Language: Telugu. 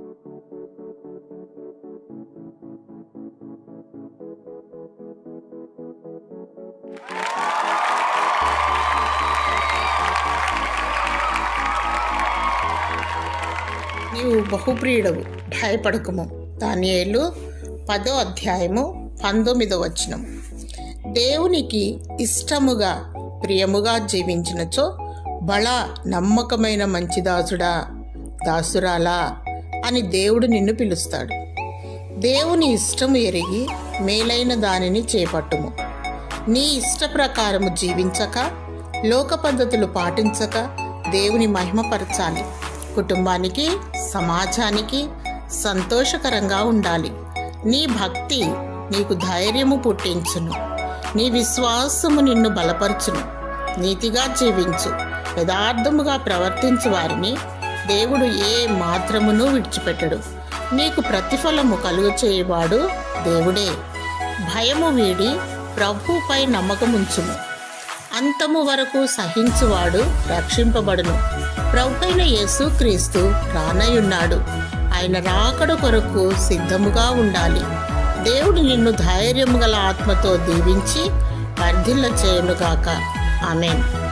నీవు బహుప్రియుడవు భయపడకము. దానియేలు పదో అధ్యాయము పంతొమ్మిదో వచనం. దేవునికి ఇష్టముగా ప్రియముగా జీవించినచో బళ నమ్మకమైన మంచి దాసుడా. దాసురాలా? అని దేవుడు నిన్ను పిలుస్తాడు. దేవుని ఇష్టము ఎరిగి మేలైన దానిని చేపట్టుము. నీ ఇష్ట ప్రకారము జీవించక లోక పద్ధతులు పాటించక దేవుని మహిమపరచాలి. కుటుంబానికి సమాజానికి సంతోషకరంగా ఉండాలి. నీ భక్తి నీకు ధైర్యము పుట్టించును. నీ విశ్వాసము నిన్ను బలపరచును. నీతిగా జీవించు. యథార్థముగా ప్రవర్తించు వారిని దేవుడు ఏ మాత్రమును విడిచిపెట్టడు. నీకు ప్రతిఫలము కలుగు చేయవాడు దేవుడే. భయము వీడి ప్రభుపై నమ్మకముంచుము. అంతము వరకు సహించువాడు రక్షింపబడును. ప్రభుపైన యేసు క్రీస్తు రానయున్నాడు. ఆయన రాకడ కొరకు సిద్ధముగా ఉండాలి. దేవుడు నిన్ను ధైర్యము గల ఆత్మతో దీవించి వర్ధిల్ల చేయునుగాక ఆమెన్.